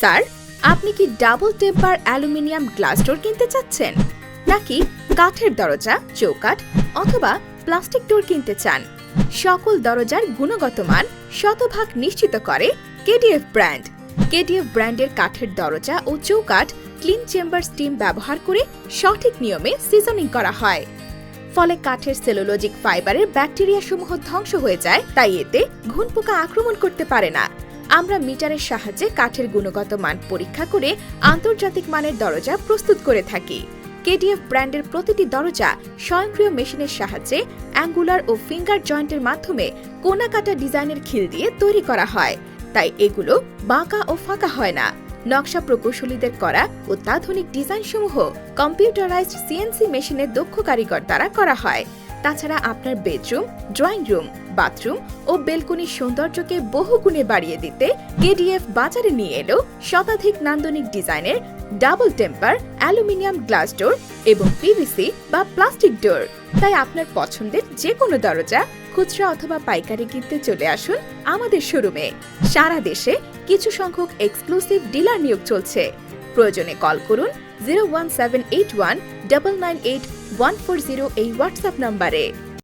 Sir, আপনি কি double temper aluminium glass door কিনতে চাচ্ছেন? নাকি কাঠের দরজা, চৌকাঠ অথবা প্লাস্টিক ডোর কিনতে চান? সকল দরজার গুণগত মান শতভাগ নিশ্চিত করে কেডিএফ ব্র্যান্ড। কেডিএফ ব্র্যান্ডের কাঠের দরজা ও চৌকাঠ ক্লিন চেম্বার স্টিম ব্যবহার করে সঠিক নিয়মে সিজনিং করা হয়। ফলে কাঠের সেলুলোজিক ফাইবারের ব্যাকটেরিয়া সমূহ ধ্বংস হয়ে যায়, তাই এতে ঘুন পোকা আক্রমণ করতে পারে না। আমরা মিটারের সাহায্যে কাঠের গুণগত মান পরীক্ষা করে আন্তর্জাতিক মানের দরজা প্রস্তুত করে থাকি। কেডিএফ ব্র্যান্ডের প্রতিটি দরজা স্বয়ংক্রিয় মেশিনের সাহায্যে অ্যাঙ্গুলার ও ফিঙ্গার জয়েন্টের মাধ্যমে কোনা কাটা ডিজাইনের খিল দিয়ে তৈরি করা হয়। তাই এগুলো বাঁকা ও ফাঁকা হয় না। নকশা প্রকৌশলীদের করা অত্যাধুনিক ডিজাইনসমূহ কম্পিউটারাইজড সিএনসি মেশিনের দক্ষ কারিগর দ্বারা করা হয়। তাছাড়া আপনার বেডরুম, ড্রয়িং রুম, বাথরুম ও বেলকনির সৌন্দর্যকে বহুগুণে বাড়িয়ে দিতে কেডিএফ বাজারে নিয়ে এলো শতাধিক নান্দনিক ডিজাইনের double temper, aluminium glass door এবং পিভিসি বা প্লাস্টিক ডোর। তাই আপনার পছন্দের যে কোনো দরজা, খুচরা অথবা পাইকারি কিনতে চলে আসুন আমাদের শোরুমে। সারা দেশে কিছু সংখ্যক এক্সক্লুসিভ ডিলার নিয়োগ চলছে। প্রয়োজনে কল করুন zero one seven eight one double nine eight one four zero এই হোয়াটসঅ্যাপ নম্বরে